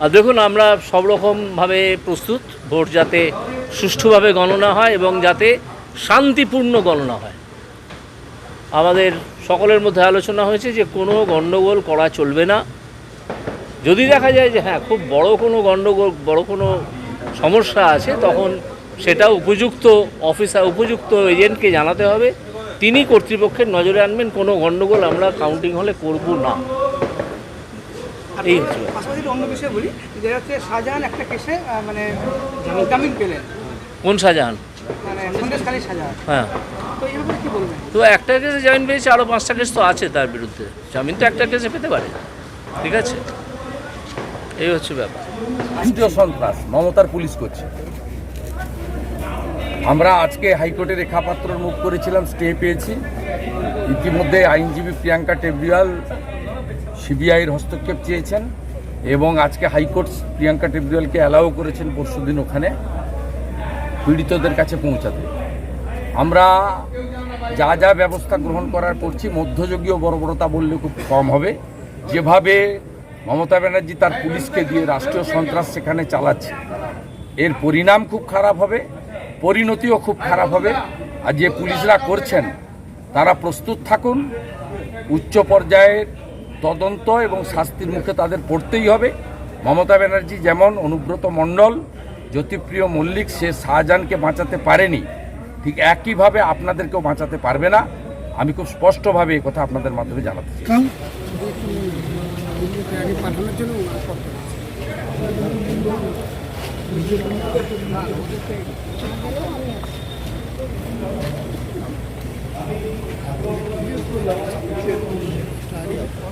আর দেখুন, আমরা সব রকমভাবে প্রস্তুত, ভোট যাতে সুষ্ঠুভাবে গণনা হয় এবং যাতে শান্তিপূর্ণ গণনা হয়। আমাদের সকলের মধ্যে আলোচনা হয়েছে যে কোনো গণ্ডগোল করা চলবে না। যদি দেখা যায় যে হ্যাঁ খুব বড় কোনো গণ্ডগোল, বড় কোনো সমস্যা আছে, তখন সেটা উপযুক্ত অফিসার, উপযুক্ত এজেন্টকে জানাতে হবে। তিনি কর্তৃপক্ষের নজরে আনবেন, কোনো গণ্ডগোল আমরা কাউন্টিং হলে করব না। এই পাশাপাশি অন্য বিষয়ে বলি যেটা হচ্ছে শাহজাহান একটা কেসে মানে জামিন পেলেন। কোন শাহজাহান? মানে শাহজাহান। হ্যাঁ। তো এই ব্যাপারে কি বলবেন? তো একটা কেসে জামিন পেয়েছে আরও পাঁচটা কেস তো আছে তার বিরুদ্ধে। জামিন তো একটা কেসে পেতে পারে ঠিক আছে? এই হচ্ছে ব্যাপার। রাষ্ট্রীয় সন্ত্রাস মমতার পুলিশ করছে। আমরা আজকে হাইকোর্টে রেখাপাত্র মুখ করেছিলাম স্টে পেয়েছি। ইতিমধ্যে আইনজীবী প্রিয়াঙ্কা টেবরিয়াল সিবিআইয়ের হস্তক্ষেপ চেয়েছেন এবং আজকে হাইকোর্ট প্রিয়াঙ্কা টেবরিয়ালকে অ্যালাউ করেছেন পরশুদিন ওখানে পীড়িতদের কাছে পৌঁছাতে। আমরা যা যা ব্যবস্থা গ্রহণ করার করছি, মধ্যযুগীয় বর্বরতা বললে খুব কম হবে। যেভাবে মমতা ব্যানার্জি তার পুলিশকে দিয়ে রাষ্ট্রীয় সন্ত্রাস সেখানে চালাচ্ছে, এর পরিণাম খুব খারাপ হবে, পরিণতিও খুব খারাপ হবে। আর যে পুলিশরা করছেন, তারা প্রস্তুত থাকুন, উচ্চ পর্যায়ের তদন্ত এবং শাস্তির মুখে তাদের পড়তেই হবে। মমতা ব্যানার্জি যেমন অনুব্রত মণ্ডল, জ্যোতিপ্রিয় মল্লিক, সে শাহজাহানকে বাঁচাতে পারেনি। ঠিক একইভাবে আপনাদেরকেও বাঁচাতে পারবে না। আমি খুব স্পষ্টভাবে এই কথা আপনাদের মাধ্যমে জানাতে চাই।